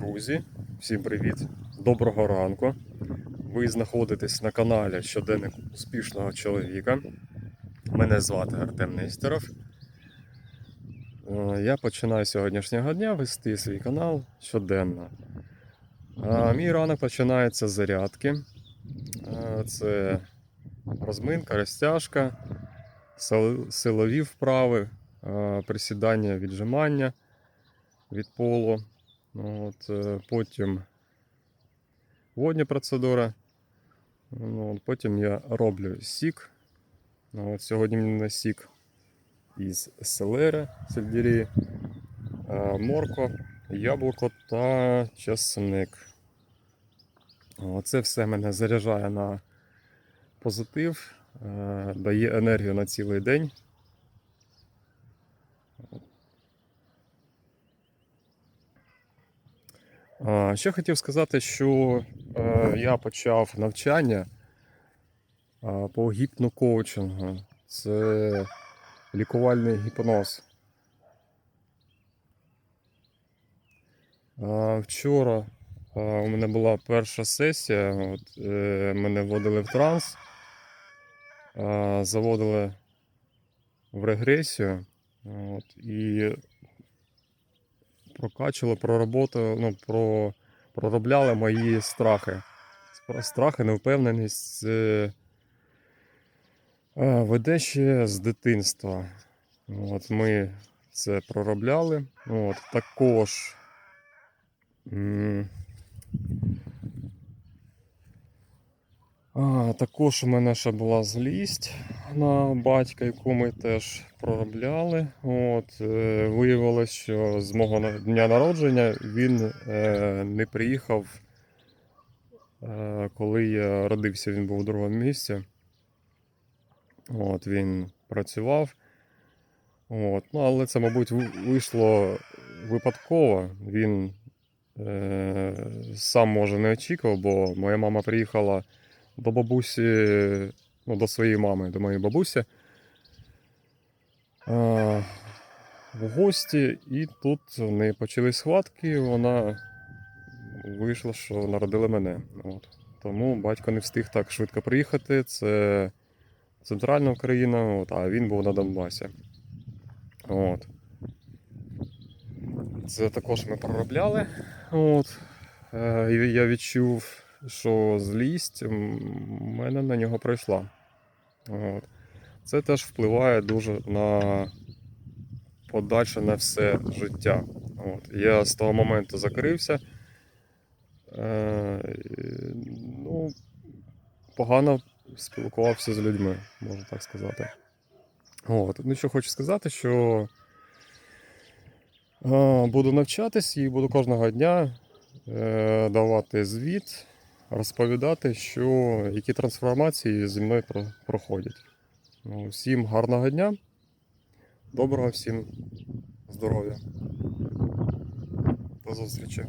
Друзі, всім привіт! Доброго ранку. Ви знаходитесь на каналі Щоденник успішного чоловіка. Мене звати Артем Нестеров. Е, Я починаю сьогоднішнього дня вести свій канал щоденно. А Мій ранок починається з зарядки. Е, Це розминка, розтяжка, силові вправи, е, присідання, віджимання від полу. Ну, От, е, потім водні процедури. Ну, от, потім я роблю сік. Ну, от, сьогодні в мене сік із селери, сельдері, е, морква, яблуко та часник. Це все мене заряджає на позитив, е, дає енергію на цілий день. Ще хотів сказати, що е, я почав навчання по гіпнокоучингу. Це лікувальний гіпноз. Вчора у мене була перша сесія. От, е, мене вводили в транс, заводили в регресію. От, і прокачували, пророботали, ну, про, проробляли мої страхи. Страхи, невпевненість це е, веде ще з дитинства. От, ми це проробляли. От, також. А, також у мене ще була злість на батька, яку ми теж проробляли. От, е, виявилось, що з мого дня народження він е, не приїхав, е, коли я родився, він був у другому місці. От, він працював. От, ну, але це, мабуть, вийшло випадково. Він е, сам може не очікував, бо моя мама приїхала до бабусі, ну, до своєї мами, до моєї бабусі. е, В гості, і тут в неї почались схватки, вона вийшла, що народили мене. От. Тому батько не встиг так швидко приїхати. Це центральна Україна, от, а він був на Донбасі. От. Це також ми проробляли. От. Е, я відчув, що злість в мене на нього пройшла. От. Це теж впливає дуже на подальше на все життя. От. Я з того моменту закрився. Е, ну, погано спілкувався з людьми, можна так сказати. От. Ну, що хочу сказати, що е, буду навчатись і буду кожного дня е, давати звіт, розповідати, що, які трансформації зі мною про- проходять. Ну, всім гарного дня, доброго всім здоров'я. До зустрічі.